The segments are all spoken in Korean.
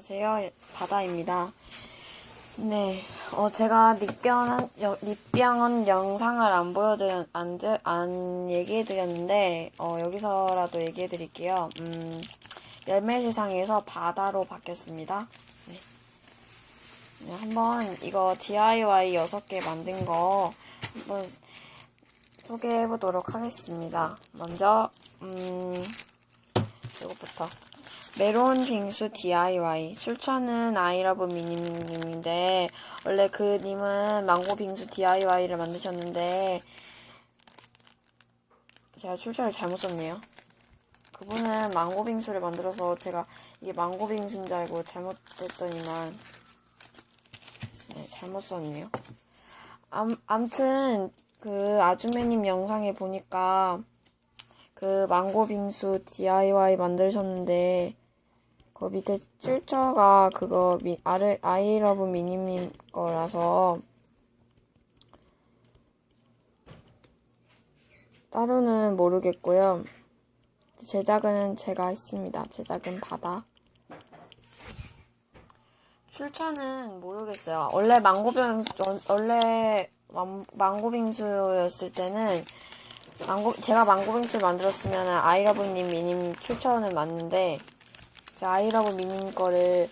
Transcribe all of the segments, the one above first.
안녕하세요. 바다입니다. 네, 어, 제가 립병한, 여- 립병원 영상을 안 보여드렸, 안, 드- 안 얘기해드렸는데, 어, 여기서라도 얘기해드릴게요. 음, 열매 세상에서 바다로 바뀌었습니다. 네. 네, 한번 이거 DIY 6개 만든 거 한번 소개해 보도록 하겠습니다. 먼저, 음, 이것부터. 메론 빙수 DIY. 출처는 아이러브 미님님인데, 원래 그 님은 망고 빙수 DIY를 만드셨는데, 제가 출처를 잘못 썼네요. 그분은 망고 빙수를 만들어서 제가 이게 망고 빙수인 줄 알고 잘못했더니만, 네, 잘못 썼네요. 암, 암튼, 그 아주매님 영상에 보니까, 그 망고 빙수 DIY 만드셨는데 그 밑에 출처가 그거 미, 아르, 아이러브 미니님 거라서 따로는 모르겠고요. 제작은 제가 했습니다. 제작은 바다. 출처는 모르겠어요. 원래 망고빙 원래 망- 망고빙수였을 때는 망고, 제가 망고빙수를 만들었으면 아이러브님 미님 출처는 맞는데, 아이러브 미님 거를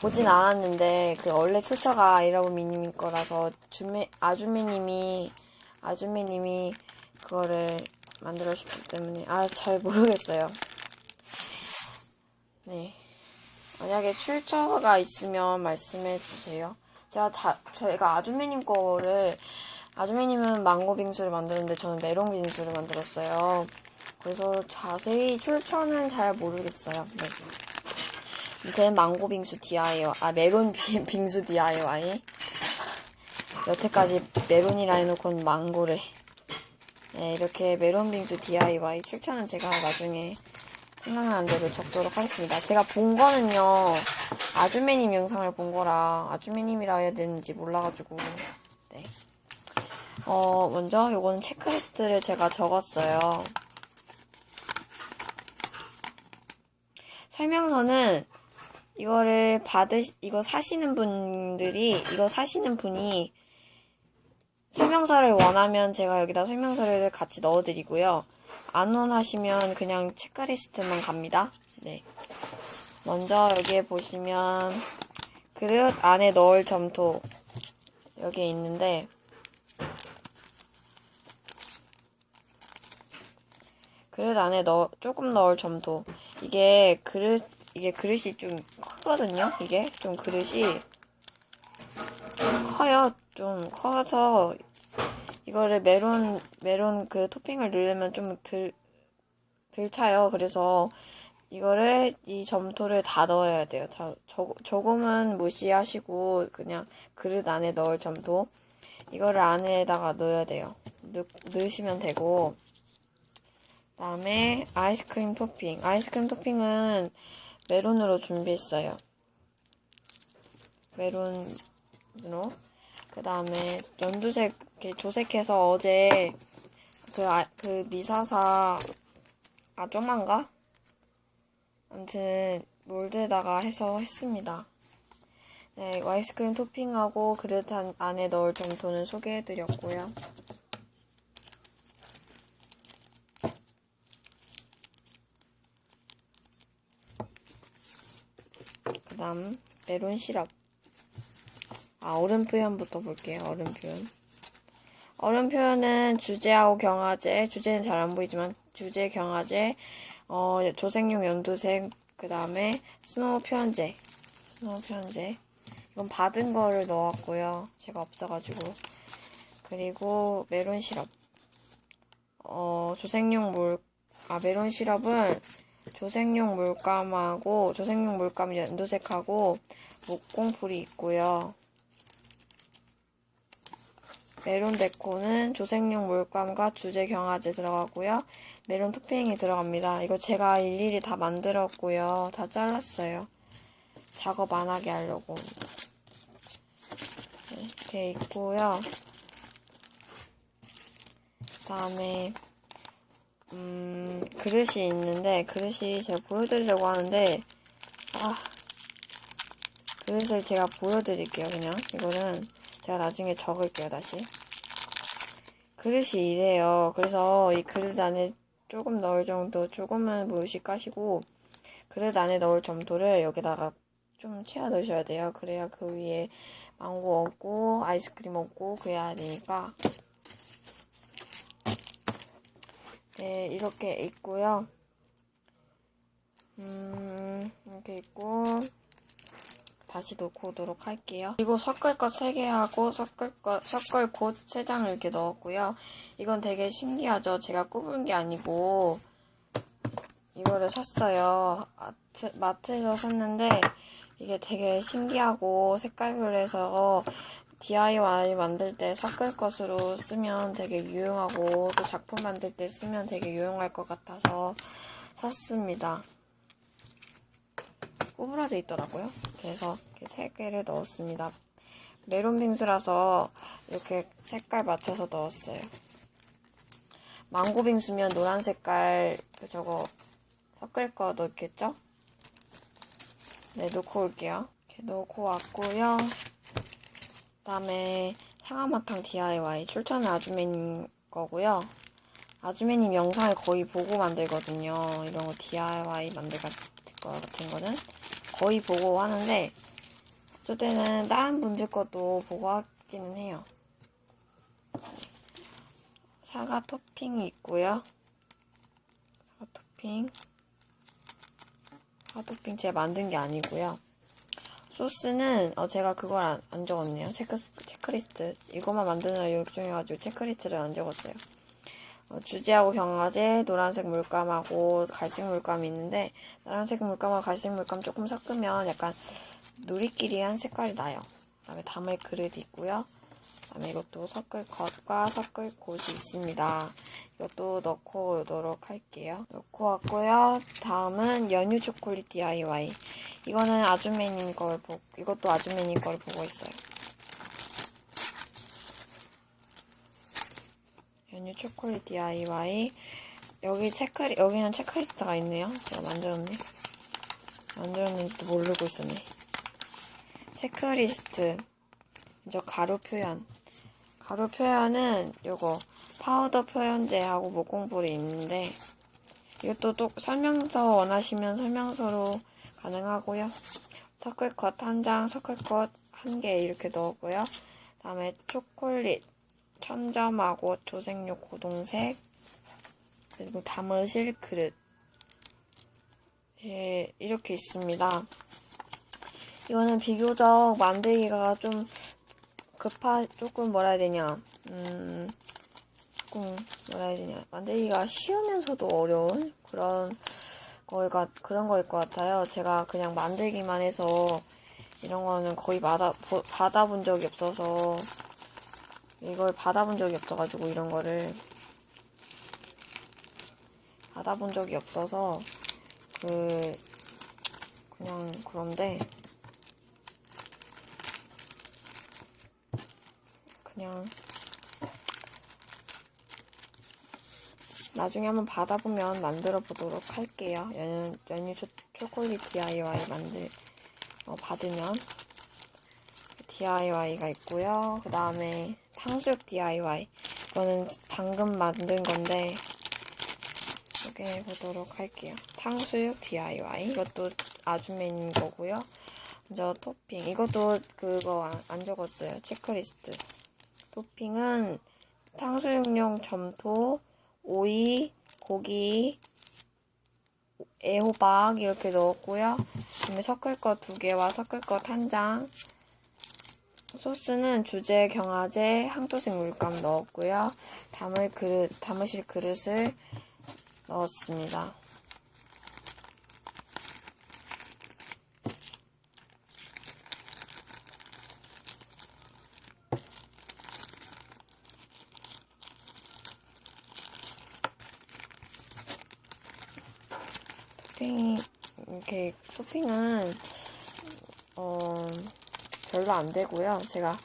보진 않았는데, 그 원래 출처가 아이러브 미님 거라서, 주메, 아주미님이, 아주미님이 그거를 만들어 주셨기 때문에, 아, 잘 모르겠어요. 네. 만약에 출처가 있으면 말씀해 주세요. 제가 자, 저희가 아주매님 거를 아주매님은 망고 빙수를 만드는데 저는 메론 빙수를 만들었어요. 그래서 자세히 출처는 잘 모르겠어요. 네. 아무튼 망고 빙수 DIY, 아 메론 비- 빙수 DIY. 여태까지 메론이라 해놓고는 망고를. 네, 이렇게 메론 빙수 DIY 출처는 제가 나중에 생각나는 대로 적도록 하겠습니다. 제가 본 거는요, 아주매님 영상을 본 거라 아주매님이라 해야 되는지 몰라가지고, 네. 어, 먼저 요거는 체크리스트를 제가 적었어요. 설명서는 이거를 받으, 이거 사시는 분들이, 이거 사시는 분이 설명서를 원하면 제가 여기다 설명서를 같이 넣어드리고요. 안 원하시면 그냥 체크리스트만 갑니다. 네. 먼저 여기에 보시면 그릇 안에 넣을 점토 여기에 있는데 그릇 안에 넣 조금 넣을 점토 이게 그릇 이게 그릇이 좀 크거든요. 이게 좀 그릇이 커요. 좀 커서 이거를 메론 메론 그 토핑을 넣으면 좀 들 들 차요. 그래서 이거를 이 점토를 다 넣어야 돼요. 자, 조, 조금은 무시하시고 그냥 그릇 안에 넣을 점토 이거를 안에다가 넣어야 돼요. 넣, 넣으시면 되고 그 다음에 아이스크림 토핑. 아이스크림 토핑은 메론으로 준비했어요. 메론으로. 그 다음에 연두색 조색해서 어제 그, 아, 그 미사사 아 좀만가? 아무튼 몰드에다가 해서 했습니다. 네, 아이스크림 토핑하고 그릇 안- 안에 넣을 점토는 소개해드렸고요. 다음. 메론 시럽. 아 얼음 표현부터 볼게요 얼음 표현. 얼음 표현은 주제하고 경화제. 주제는 잘 안 보이지만 주제 경화제 어 조색용 연두색 그 다음에 스노우 표현제. 스노우 표현제. 이건 받은 거를 넣었고요. 제가 없어가지고. 그리고 메론 시럽. 어 조색용 물. 아 메론 시럽은 조색용 물감하고 조색용 물감 연두색하고 목공풀이 있고요. 메론 데코는 조색용 물감과 주제 경화제 들어가고요. 메론 토핑이 들어갑니다. 이거 제가 일일이 다 만들었고요. 다 잘랐어요. 작업 안 하게 하려고. 네, 이렇게 있고요. 다음에 음, 그릇이 있는데 그릇이 제가 보여드리려고 하는데 아 그릇을 제가 보여드릴게요, 그냥. 이거는 제가 나중에 적을게요, 다시. 그릇이 이래요. 그래서 이 그릇 안에 조금 넣을 정도, 조금은 무릇이 까시고, 그릇 안에 넣을 점토를 여기다가 좀 채워 넣으셔야 돼요. 그래야 그 위에 망고 얹고, 아이스크림 얹고, 그래야 되니까. 네, 이렇게 있고요. 음, 이렇게 있고, 다시 놓고 오도록 할게요. 그리고 섞을 것 3개 하고 섞을 것, 섞을 곳 3장을 이렇게 넣었고요. 이건 되게 신기하죠? 제가 굽은 게 아니고, 이거를 샀어요. 마트, 마트에서 샀는데, 이게 되게 신기하고 색깔별해서 DIY 만들 때 섞을 것으로 쓰면 되게 유용하고 또 작품 만들 때 쓰면 되게 유용할 것 같아서 샀습니다. 구부러져 있더라고요. 그래서 세 개를 넣었습니다. 메론 빙수라서 이렇게 색깔 맞춰서 넣었어요. 망고 빙수면 노란 색깔 그 저거 섞을 거 넣겠죠? 네, 놓고 올게요. 이렇게 놓고 왔고요. 그다음에 상하마탕 DIY 출처는 아주매님 거고요. 아주매님 영상을 거의 보고 만들거든요. 이런 거 DIY 만들 것 같은 거는 거의 보고 하는데 어쩔 때는 다른 분들 것도 보고 하기는 해요. 사과 토핑이 있고요. 사과 토핑. 사과 토핑 제가 만든 게 아니고요. 소스는 어 제가 그걸 안, 안 적었네요. 체크 체크리스트 이것만 만드느라 열중해가지고 체크리스트를 안 적었어요. 어, 주제하고 경화제, 노란색 물감하고 갈색 물감이 있는데 노란색 물감하고 갈색 물감 조금 섞으면 약간 누리끼리한 색깔이 나요. 그 다음에 담을 그릇이 있고요. 그다음에 이것도 섞을 것과 섞을 곳이 있습니다. 이것도 넣고 오도록 할게요. 넣고 왔고요. 다음은 연유 초콜릿 DIY. 이거는 아주매님 걸 보고 이것도 아주매님 걸 보고 있어요. 연유 초콜릿 DIY 여기 체크 여기는 체크리스트가 있네요. 제가 만들었네. 만들었는지도 모르고 있었네. 체크리스트 먼저 가루 표현 가루 표현은 요거 파우더 표현제하고 목공볼이 있는데 이것도 또 설명서 원하시면 설명서로 가능하고요. 것한 장, 것한개 이렇게 넣었고요. 다음에 초콜릿 천점하고 조색료 고동색 그리고 담으실 그릇 예, 이렇게 있습니다. 이거는 비교적 만들기가 좀 급하 조금 뭐라 해야 되냐 음 조금 뭐라 해야 되냐 만들기가 쉬우면서도 어려운 그런 거가 그런 거일 것 같아요. 제가 그냥 만들기만 해서 이런 거는 거의 받아 보, 받아본 적이 없어서 이걸 받아본 적이 없어가지고 이런 거를 받아본 적이 없어서 그 그냥 그런데 그냥 나중에 한번 받아보면 만들어 보도록 할게요. 연유, 연유 초, 초콜릿 DIY 만들 어, 받으면 DIY가 있고요. 그 다음에 탕수육 DIY 이거는 방금 만든 건데 소개해 보도록 할게요. 탕수육 DIY 이것도 아주맨인 거고요. 먼저 토핑 이것도 그거 안, 안 적었어요. 체크리스트 토핑은 탕수육용 점토 오이, 고기, 애호박 이렇게 넣었고요. 그다음에 섞을 것두 개와 섞을 것 한 장. 소스는 주제 경화제 항토색 물감 넣었고요. 담을 그릇, 담으실 그릇을 넣었습니다. 쇼핑 이렇게 쇼핑은 어 별로 안 되고요. 제가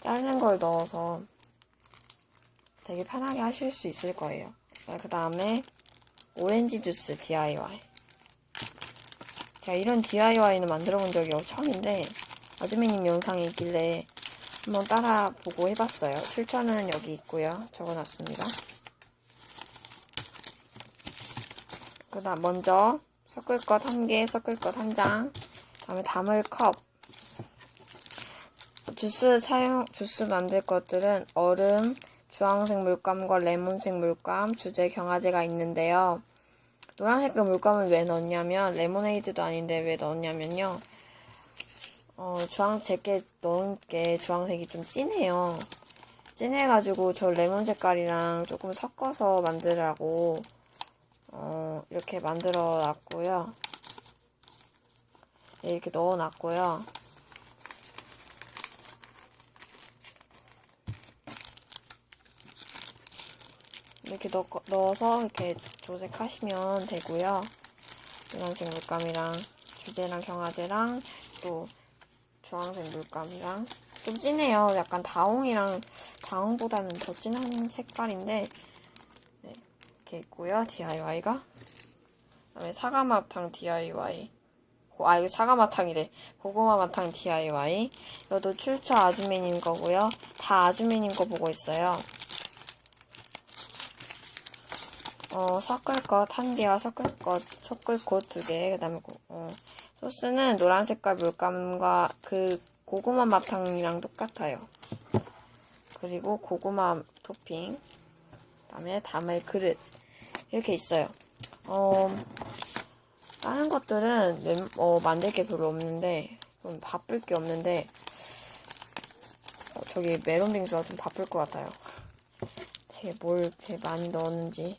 자른 걸 넣어서 되게 편하게 하실 수 있을 거예요. 그 다음에 오렌지 주스 DIY. 제가 이런 DIY는 만들어 본 적이 처음인데 아주매님 영상이 있길래 한번 따라 보고 해봤어요. 출처는 여기 있고요. 적어놨습니다. 그다음 먼저 섞을 것 한 개, 섞을 것 한 장, 다음에 담을 컵. 주스 사용 주스 만들 것들은 얼음, 주황색 물감과 레몬색 물감, 주제 경화제가 있는데요. 노란색 그 물감은 왜 넣었냐면 레모네이드도 아닌데 왜 넣었냐면요. 어, 주황 제게 넣은 게 주황색이 좀 진해요. 진해가지고 저 레몬 색깔이랑 조금 섞어서 만들라고 어, 이렇게 만들어 놨고요. 네, 이렇게 넣어 놨고요. 이렇게 넣, 넣어서 이렇게 조색하시면 되고요. 노란색 물감이랑 주제랑 경화제랑 또 주황색 물감이랑 좀 진해요. 약간 다홍이랑 다홍보다는 더 진한 색깔인데 네, 이렇게 있고요. DIY가 그다음에 사과마탕 DIY 아 이거 사과마탕이래 고구마마탕 DIY 이것도 출처 아주매님 거고요. 다 아주매님 거 보고 있어요. 어, 섞을 것 한 개와 섞을 것, 섞을 곳두 개, 그 다음에, 어, 소스는 노란 색깔 물감과 그 고구마 마탕이랑 똑같아요. 그리고 고구마 토핑, 그 다음에 담을 그릇, 이렇게 있어요. 어, 다른 것들은 멤- 어, 만들 게 별로 없는데, 좀 바쁠 게 없는데, 어, 저기 메론 빙수가 좀 바쁠 것 같아요. 되게 뭘 되게 많이 넣었는지.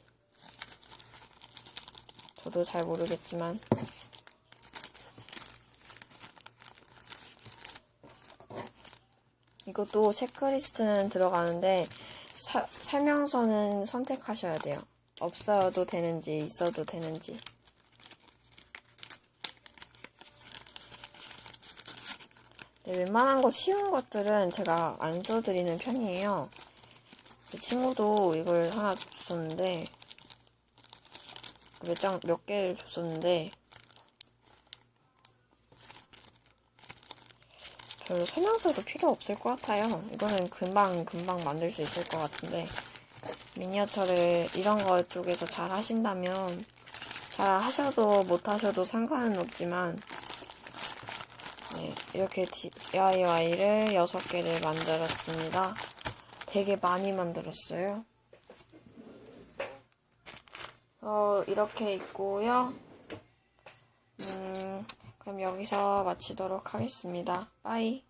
저도 잘 모르겠지만 이것도 체크리스트는 들어가는데 사- 설명서는 선택하셔야 돼요. 없어도 되는지 있어도 되는지 네, 웬만한 거 쉬운 것들은 제가 안 써드리는 편이에요. 제 친구도 이걸 하나 줬었는데 몇 장, 몇 개를 줬었는데, 별로 설명서도 필요 없을 것 같아요. 이거는 금방, 금방 만들 수 있을 것 같은데, 미니어처를 이런 거 쪽에서 잘 하신다면, 잘 하셔도 못 하셔도 상관은 없지만, 네, 이렇게 DIY를 6개를 만들었습니다. 되게 많이 만들었어요. 어, 이렇게 있고요. 음, 그럼 여기서 마치도록 하겠습니다. 빠이.